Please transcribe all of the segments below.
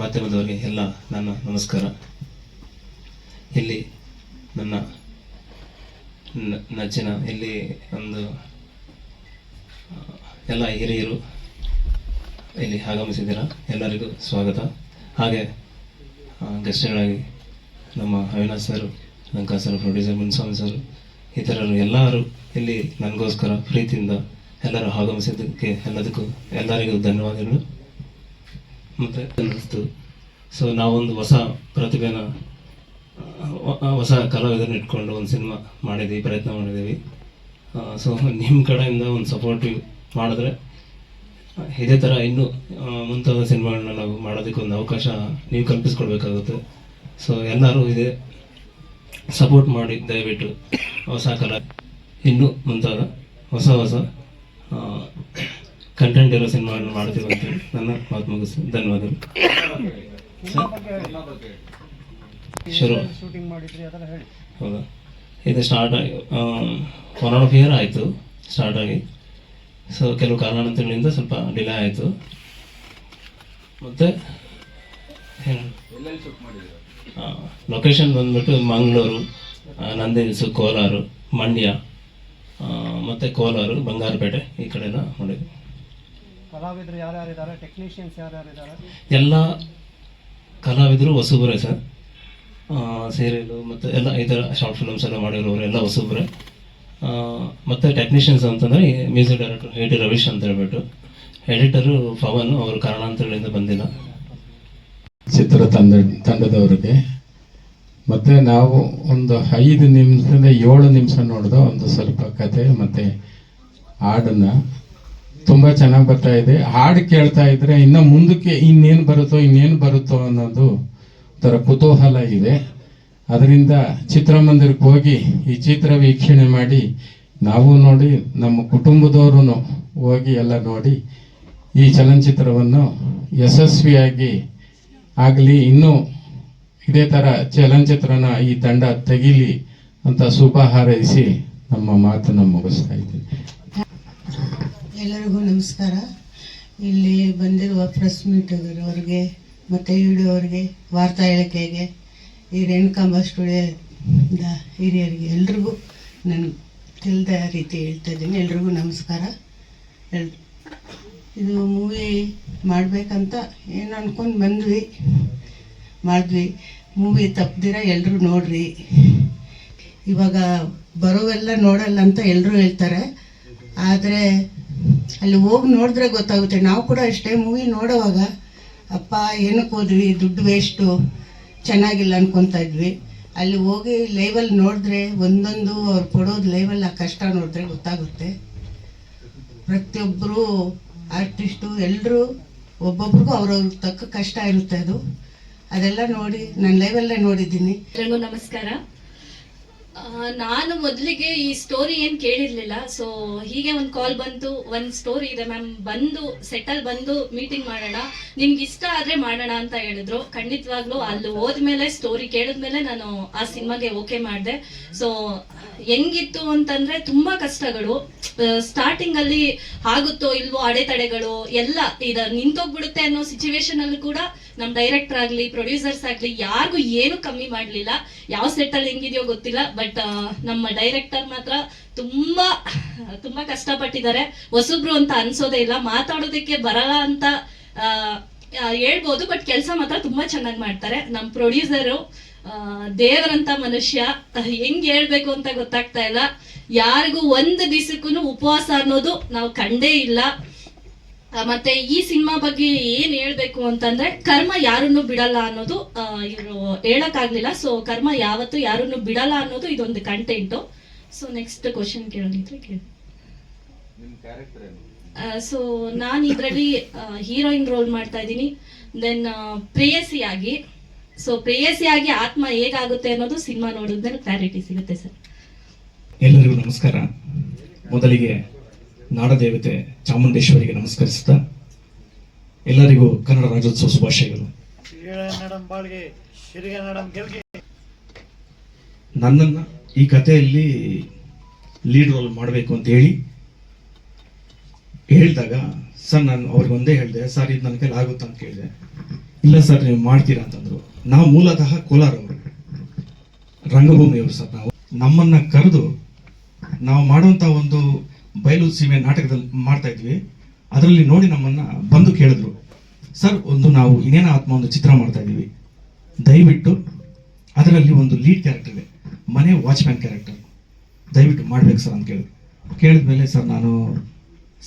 ಮಾಧ್ಯಮದವರಿಗೆ ಎಲ್ಲ ನನ್ನ ನಮಸ್ಕಾರ. ಇಲ್ಲಿ ನನ್ನ ನೆಚ್ಚಿನ ಇಲ್ಲಿ ಒಂದು ಎಲ್ಲ ಹಿರಿಯರು ಇಲ್ಲಿ ಆಗಮಿಸಿದ್ದೀರಾ? ಎಲ್ಲರಿಗೂ ಸ್ವಾಗತ. ಹಾಗೆ ಗೆಸ್ಟ್ಗಳಾಗಿ ನಮ್ಮ Avinash sir, Lanka sir, producer Munswamy sir, ಇತರರು ಎಲ್ಲರೂ ಇಲ್ಲಿ ನನಗೋಸ್ಕರ ಪ್ರೀತಿಯಿಂದ ಎಲ್ಲರೂ ಆಗಮಿಸಿದ್ದಕ್ಕೆ ಎಲ್ಲದಕ್ಕೂ ಎಲ್ಲರಿಗೂ ಧನ್ಯವಾದಗಳು. ಮತ್ತು ಅನ್ನಿಸ್ತು. ಸೊ ನಾವೊಂದು ಹೊಸ ಪ್ರತಿಭೆನ ಹೊಸ ಕಲಾವಿದನ ಇಟ್ಕೊಂಡು ಒಂದು ಸಿನಿಮಾ ಮಾಡಿದ್ದೀವಿ ಪ್ರಯತ್ನ ಮಾಡಿದ್ದೀವಿ ಸೊ ನಿಮ್ಮ ಕಡೆಯಿಂದ ಒಂದು ಸಪೋರ್ಟಿವ್ ಮಾಡಿದ್ರೆ, ಇದೇ ಥರ ಇನ್ನೂ ಮುಂತಾದ ಸಿನಿಮಾಗಳನ್ನ ನಾವು ಮಾಡೋದಕ್ಕೆ ಒಂದು ಅವಕಾಶ ನೀವು ಕಲ್ಪಿಸ್ಕೊಡ್ಬೇಕಾಗುತ್ತೆ. ಸೊ ಎಲ್ಲರೂ ಇದೆ ಸಪೋರ್ಟ್ ಮಾಡಿ, ದಯವಿಟ್ಟು ಹೊಸ ಕಲಾ, ಇನ್ನೂ ಮುಂತಾದ ಹೊಸ ಹೊಸ ಕಂಟೆಂಟ್ ಇರೋ ಸಿನಿಮಾಗಳನ್ನ ಮಾಡ್ತೀವಿ ಅಂತೇಳಿ ನನ್ನ ಮಾತು ಮುಗಿಸು ಧನ್ಯವಾದಗಳು. ಶುರು. ಹೌದಾ? ಇದು ಸ್ಟಾರ್ಟ್ ಆಗಿ ಒನ್ ಆಫ್ ಇಯರ್ ಆಯಿತು ಸ್ಟಾರ್ಟ್ ಆಗಿ. ಸೊ ಕೆಲವು ಕಾರಣಾಂತರಗಳಿಂದ ಸ್ವಲ್ಪ ಡಿಲೇ ಆಯಿತು. ಮತ್ತು ಲೊಕೇಶನ್ ಬಂದ್ಬಿಟ್ಟು ಮಂಗಳೂರು ನಂದಿನಿಸು ಹಿಲ್ಸು ಕೋಲಾರ, ಮಂಡ್ಯ ಮತ್ತು ಕೋಲಾರು ಕೋಲಾರ ಬಂಗಾರಪೇಟೆ ಈ ಕಡೆನ ಮಾಡಿದ್ವಿ ಕಲಾವಿದರು ಯಾರ್ಯಾರು ಇದ್ದಾರೆ ಟೆಕ್ನಿಷಿಯನ್ಸ್ ಯಾರ್ಯಾರು ಇದ್ದಾರೆ ಎಲ್ಲ ಕಲಾವಿದರು ಹೊಸಬರೇ ಸರ್. ಸೀರಿಯಲು ಮತ್ತು ಎಲ್ಲ ಈ ಥರ ಶಾರ್ಟ್ ಫಿಲ್ಮ್ಸ್ ಎಲ್ಲ ಮಾಡಿರೋರು ಎಲ್ಲ ಹೊಸಬ್ರೆ. ಮತ್ತು ಮತ್ತೆ ಟೆಕ್ನಿಷಿಯನ್ಸ್ ಅಂತಂದರೆ music director A T Ravish ಅಂತ ಹೇಳ್ಬಿಟ್ಟು. ಎಡಿಟರು ಪವನ್ ಅವರು ಕಾರಣಾಂತರಗಳಿಂದ ಬಂದಿಲ್ಲ. ಚಿತ್ರ ತಂಡ ತಂಡದವರಿಗೆ. ಮತ್ತು ನಾವು ಒಂದು ಐದು ನಿಮಿಷದಿಂದ ಏಳು ನಿಮಿಷ ನೋಡಿದ ಒಂದು ಸ್ವಲ್ಪ ಕತೆ ಮತ್ತು ಹಾಡನ್ನ ತುಂಬಾ ಚೆನ್ನಾಗಿ ಬರ್ತಾ ಇದೆ. ಹಾಡು ಕೇಳ್ತಾ ಇದ್ರೆ ಇನ್ನು ಮುಂದಕ್ಕೆ ಇನ್ನೇನು ಬರುತ್ತೋ ಇನ್ನೇನು ಬರುತ್ತೋ ಅನ್ನೋದು ಒಂಥರ ಕುತೂಹಲ ಇದೆ. ಅದರಿಂದ ಚಿತ್ರಮಂದಿರಕ್ಕೆ ಹೋಗಿ ಈ ಚಿತ್ರ ವೀಕ್ಷಣೆ ಮಾಡಿ ನಾವು ನೋಡಿ, ನಮ್ಮ ಕುಟುಂಬದವರು ಹೋಗಿ ಎಲ್ಲ ನೋಡಿ ಈ ಚಲನಚಿತ್ರವನ್ನು ಯಶಸ್ವಿಯಾಗಿ ಆಗಲಿ, ಇನ್ನೂ ಇದೇ ಥರ ಚಲನಚಿತ್ರನ ಈ ತಂಡ ತೆಗಿಲಿ ಅಂತ ಶುಭ ಹಾರೈಸಿ ನಮ್ಮ ಮಾತನ್ನು ಮುಗಿಸ್ತಾ ಇದ್ದೀನಿ. ಎಲ್ಲರಿಗೂ ನಮಸ್ಕಾರ. ಇಲ್ಲಿ ಬಂದಿರುವ ಪ್ರೆಸ್ ಮೀಟ್ವರಿಗೆ ಮತ್ತು ವಿಡಿಯೋವ್ರಿಗೆ ವಾರ್ತಾ ಹೇಳಿಕೆಗೆ, ಈ ರೇಣುಕಾಂಬ ಸ್ಟುಡಿಯೋದ ಹಿರಿಯರಿಗೆ ಎಲ್ರಿಗೂ ನಾನು ತಿಳಿದ ರೀತಿ ಹೇಳ್ತಾ ಇದ್ದೀನಿ. ಎಲ್ರಿಗೂ ನಮಸ್ಕಾರ. ಎಲ್, ಇದು ಮೂವಿ ಮಾಡಬೇಕಂತ ಏನು ಅಂದ್ಕೊಂಡು ಬಂದ್ವಿ. ಮಾಡಿದ್ವಿ. ಮೂವಿ ತಪ್ಪದಿರ ಎಲ್ಲರೂ ನೋಡ್ರಿ. ಇವಾಗ ಬರೋವೆಲ್ಲ ನೋಡಲ್ಲ ಅಂತ ಎಲ್ಲರೂ ಹೇಳ್ತಾರೆ. ಆದರೆ ಅಲ್ಲಿ ಹೋಗಿ ನೋಡಿದ್ರೆ ಗೊತ್ತಾಗುತ್ತೆ. ನಾವು ಕೂಡ ಅಷ್ಟೇ ಮೂವಿ ನೋಡೋವಾಗ, ಅಪ್ಪ, ಏನಕ್ಕೆ ಹೋದ್ವಿ? ದುಡ್ಡು ವೇಸ್ಟು ಚೆನ್ನಾಗಿಲ್ಲ ಅನ್ಕೊತಾ ಇದ್ವಿ. ಅಲ್ಲಿ ಹೋಗಿ ಲೈವಲ್ಲಿ ನೋಡಿದ್ರೆ, ಒಂದೊಂದು ಅವ್ರು ಕೊಡೋದು ಲೈವಲ್ಲಿ ಆ ಕಷ್ಟ ನೋಡಿದ್ರೆ ಗೊತ್ತಾಗುತ್ತೆ. ಪ್ರತಿಯೊಬ್ಬರು ಆರ್ಟಿಸ್ಟು ಎಲ್ಲರೂ ಒಬ್ಬೊಬ್ರಿಗೂ ಅವ್ರವ್ರ ತಕ್ಕ ಕಷ್ಟ ಇರುತ್ತೆ ಅದು. ಅದೆಲ್ಲ ನೋಡಿ, ನಾನು ಲೈವಲ್ಲೇ ನೋಡಿದ್ದೀನಿ. ಎಲ್ಲರಿಗೂ ನಮಸ್ಕಾರ. ನಾನು ಮೊದಲಿಗೆ ಈ ಸ್ಟೋರಿ ಏನ್ ಕೇಳಿರ್ಲಿಲ್ಲ. ಸೊ ಹೀಗೆ ಒಂದು ಕಾಲ್ ಬಂತು. ಒಂದು ಸ್ಟೋರಿ ಇದೆ ಮ್ಯಾಮ್ ಬಂದು ಸೆಟಲ್ ಬಂದು ಮೀಟಿಂಗ್ ಮಾಡೋಣ. ನಿಮ್ಗೆ ಇಷ್ಟ ಆದ್ರೆ ಮಾಡೋಣ ಅಂತ ಹೇಳಿದ್ರು. ಖಂಡಿತವಾಗ್ಲೂ ಅಲ್ಲಿ ಹೋದ್ಮೇಲೆ ಸ್ಟೋರಿ ಕೇಳಿದ್ಮೇಲೆ ನಾನು ಆ ಸಿನಿಮಾಗೆ ಓಕೆ ಮಾಡಿದೆ. ಸೊ ಹೆಂಗಿತ್ತು ಅಂತಂದ್ರೆ ತುಂಬಾ ಕಷ್ಟಗಳು. ಸ್ಟಾರ್ಟಿಂಗ್ ಅಲ್ಲಿ ಆಗುತ್ತೋ ಇಲ್ವೋ ಅಡೆತಡೆಗಳು ಎಲ್ಲ ಇದ ನಿಂತೋಗ್ಬಿಡುತ್ತೆ ಅನ್ನೋ ಸಿಚುವೇಶನ್ ಅಲ್ಲಿ ಕೂಡ ನಮ್ ಡೈರೆಕ್ಟರ್ ಆಗ್ಲಿ ಪ್ರೊಡ್ಯೂಸರ್ಸ್ ಆಗ್ಲಿ, ಯಾರಿಗೂ ಏನು ಕಮ್ಮಿ ಮಾಡ್ಲಿಲ್ಲ. ಯಾವ ಸೆಟ್ ಅಲ್ಲಿ ಹೆಂಗಿದೆಯೋ ಗೊತ್ತಿಲ್ಲ ಬಟ್ ನಮ್ಮ ಡೈರೆಕ್ಟರ್ ಮಾತ್ರ ತುಂಬಾ ತುಂಬಾ ಕಷ್ಟಪಟ್ಟಿದ್ದಾರೆ. ಹೊಸಬ್ರು ಅಂತ ಅನ್ಸೋದೇ ಇಲ್ಲ. ಮಾತಾಡೋದಕ್ಕೆ ಬರಲ್ಲ ಅಂತ ಹೇಳ್ಬೋದು ಬಟ್ ಕೆಲಸ ಮಾತ್ರ ತುಂಬಾ ಚೆನ್ನಾಗಿ ಮಾಡ್ತಾರೆ. ನಮ್ ಪ್ರೊಡ್ಯೂಸರು ದೇವರಂತ ಮನುಷ್ಯ, ಹೆಂಗ್ ಹೇಳ್ಬೇಕು ಅಂತ ಗೊತ್ತಾಗ್ತಾ ಇಲ್ಲ. ಯಾರಿಗೂ ಒಂದು ದಿವಸಕ್ಕೂ ಉಪವಾಸ ಅನ್ನೋದು ನಾವು ಕಂಡೇ ಇಲ್ಲ. ಮತ್ತೆ ಈ ಸಿನಿಮಾ ಬಗ್ಗೆ ಏನ್ ಹೇಳ್ಬೇಕು ಅಂತಂದ್ರೆ ಕರ್ಮ ಯಾರನ್ನು ಬಿಡಲ್ಲ ಅನ್ನೋದು ಇವರು ಹೇಳಕ್ಕಾಗ್ಲಿಲ್ಲ. ಸೊ ಕರ್ಮ ಯಾವತ್ತು ಯಾರನ್ನು ಬಿಡಲ್ಲ ಅನ್ನೋದು ಇದೊಂದು ಕಂಟೆಂಟ್ ಸೊ ನೆಕ್ಸ್ಟ್ ಕ್ವಶನ್ ಕೇಳಿದ್ರೆ ಕೇಳಿ. ಸೊ ನಾನು ಇದರಲ್ಲಿ ಹೀರೋಯಿನ್ ರೋಲ್ ಮಾಡ್ತಾ ಇದ್ದೀನಿ. ದೆನ್ ಪ್ರೇಯಸಿಯಾಗಿ. ಸೊ ಪ್ರೇಯಸಿಯಾಗಿ ಆತ್ಮ ಹೇಗಾಗುತ್ತೆ ಅನ್ನೋದು ಸಿನಿಮಾ ನೋಡಿದ್ಮೇಲೆ ಕ್ಲಾರಿಟಿ ಸಿಗುತ್ತೆ ಸರ್. ಎಲ್ಲರಿಗೂ ನಮಸ್ಕಾರ. ಮೊದಲಿಗೆ ನಾಡದೇವತೆ ಚಾಮುಂಡೇಶ್ವರಿಗೆ ನಮಸ್ಕರಿಸುತ್ತಾ ಎಲ್ಲರಿಗೂ ಕನ್ನಡ ರಾಜ್ಯೋತ್ಸವ ಶುಭಾಶಯಗಳು. ನನ್ನನ್ನು ಈ ಕಥೆಯಲ್ಲಿ ಲೀಡ್ ರೋಲ್ ಮಾಡಬೇಕು ಅಂತ ಹೇಳಿ ಹೇಳಿದಾಗ ಸರ್ ನಾನು ಅವ್ರಿಗೆ ಒಂದೇ ಹೇಳಿದೆ ಸರ್ ಇದು ನನ್ನ ಕೈಲಿ ಆಗುತ್ತಾ ಅಂತ ಕೇಳಿದೆ. ಇಲ್ಲ ಸರ್ ನೀವು ಮಾಡ್ತೀರಾ ಅಂತಂದ್ರು. ನಾವು ಮೂಲತಃ ಕೋಲಾರವರು ರಂಗಭೂಮಿಯವರು ಸರ್ ನಾವು. ನಮ್ಮನ್ನ ಕರೆದು ನಾವು ಮಾಡುವಂತ ಒಂದು ಬಯಲು ಸೀಮೆ ನಾಟಕದಲ್ಲಿ ಮಾಡ್ತಾ ಇದ್ವಿ. ಅದರಲ್ಲಿ ನೋಡಿ ನಮ್ಮನ್ನ ಬಂದು ಕೇಳಿದ್ರು. ಸರ್, ಒಂದು ನಾವು ಇನ್ನೇನ ಆತ್ಮ ಒಂದು ಚಿತ್ರ ಮಾಡ್ತಾ ಇದ್ದೀವಿ. ದಯವಿಟ್ಟು ಅದರಲ್ಲಿ ಒಂದು ಲೀಡ್ ಕ್ಯಾರೆಕ್ಟರ್ ಇದೆ. ಮನೆ ವಾಚ್ಮ್ಯಾನ್ ಕ್ಯಾರೆಕ್ಟರ್. ದಯವಿಟ್ಟು ಮಾಡ್ಬೇಕು ಸರ್ ಅಂತ ಕೇಳಿದ್ರು ಕೇಳಿದ್ಮೇಲೆ ಸರ್, ನಾನು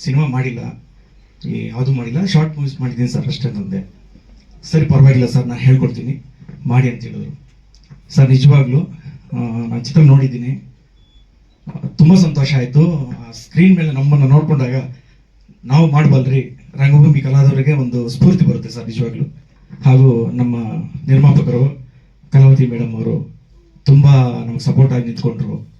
ಸಿನಿಮಾ ಮಾಡಿಲ್ಲ. ಈ ಯಾವುದು ಮಾಡಿಲ್ಲ. ಶಾರ್ಟ್ ಮೂವೀಸ್ ಮಾಡಿದ್ದೀನಿ ಸರ್, ಅಷ್ಟೇ ಅಂದೆ ಸರಿ, ಪರವಾಗಿಲ್ಲ ಸರ್, ನಾನು ಹೇಳ್ಕೊಡ್ತೀನಿ. ಮಾಡಿ ಅಂತ ಹೇಳಿದ್ರು. ಸರ್, ನಿಜವಾಗ್ಲೂ ನಾನು ಚಿತ್ರ ನೋಡಿದ್ದೀನಿ. ತುಂಬ ಸಂತೋಷ ಆಯಿತು. ಸ್ಕ್ರೀನ್ ಮೇಲೆ ನಮ್ಮನ್ನು ನೋಡಿಕೊಂಡಾಗ ನಾವು ಮಾಡಬಲ್ರಿ. ರಂಗಭೂಮಿ ಕಲಾದವರಿಗೆ ಒಂದು ಸ್ಫೂರ್ತಿ ಬರುತ್ತೆ ಸರ್, ನಿಜವಾಗ್ಲೂ. ಹಾಗೂ ನಮ್ಮ ನಿರ್ಮಾಪಕರು ಕಲಾವತಿ ಮೇಡಮ್ ಅವರು ತುಂಬ ನಮ್ಗೆ ಸಪೋರ್ಟ್ ಆಗಿ ನಿಂತ್ಕೊಂಡ್ರು.